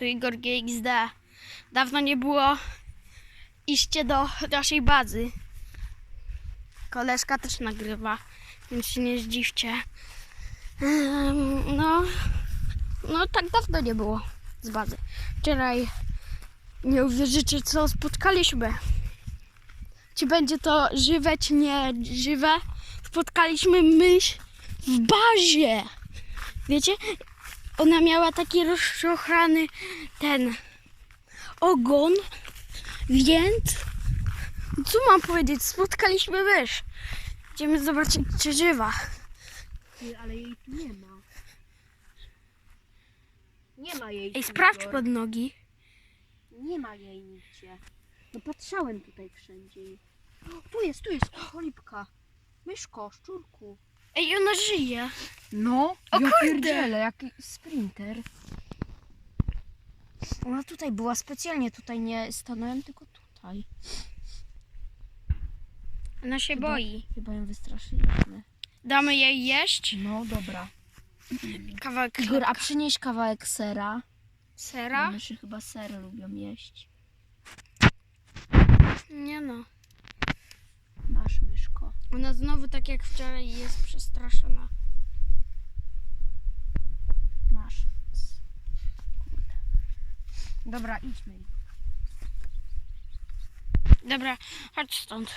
Tu Igor GXD. Dawno nie było iście do naszej bazy. Koleżka też nagrywa, więc się nie zdziwcie. No, no tak dawno nie było z bazy. Wczoraj nie uwierzycie, co spotkaliśmy. Czy będzie to żywe, czy nie żywe? Spotkaliśmy mysz w bazie. Wiecie? Ona miała taki rozczochrany ten ogon, więc co mam powiedzieć? Spotkaliśmy mysz. Idziemy zobaczyć, czy żywa. Ale jej tu nie ma. Nie ma jej Ej, sprawdź pod nogi. Nie ma jej nigdzie. No patrzałem tutaj wszędzie. O, Tu jest, tu jest, cholipka. Myszko, szczurku. Ej, ona żyje. No, O ja kurde! pierdzielę, jaki sprinter. Ona tutaj była specjalnie, tutaj nie stanąłem, tylko tutaj. Ona się Chyba- boi. Chyba ją wystraszyliśmy. Damy jej jeść. No dobra. Kawałek Igor, a przynieś kawałek sera. Sera. myszy chyba ser lubią jeść. Nie no. Masz myszko. Ona znowu tak jak wczoraj jest przestraszona. Masz. Kurde. Dobra, idźmy. Dobra, chodź stąd.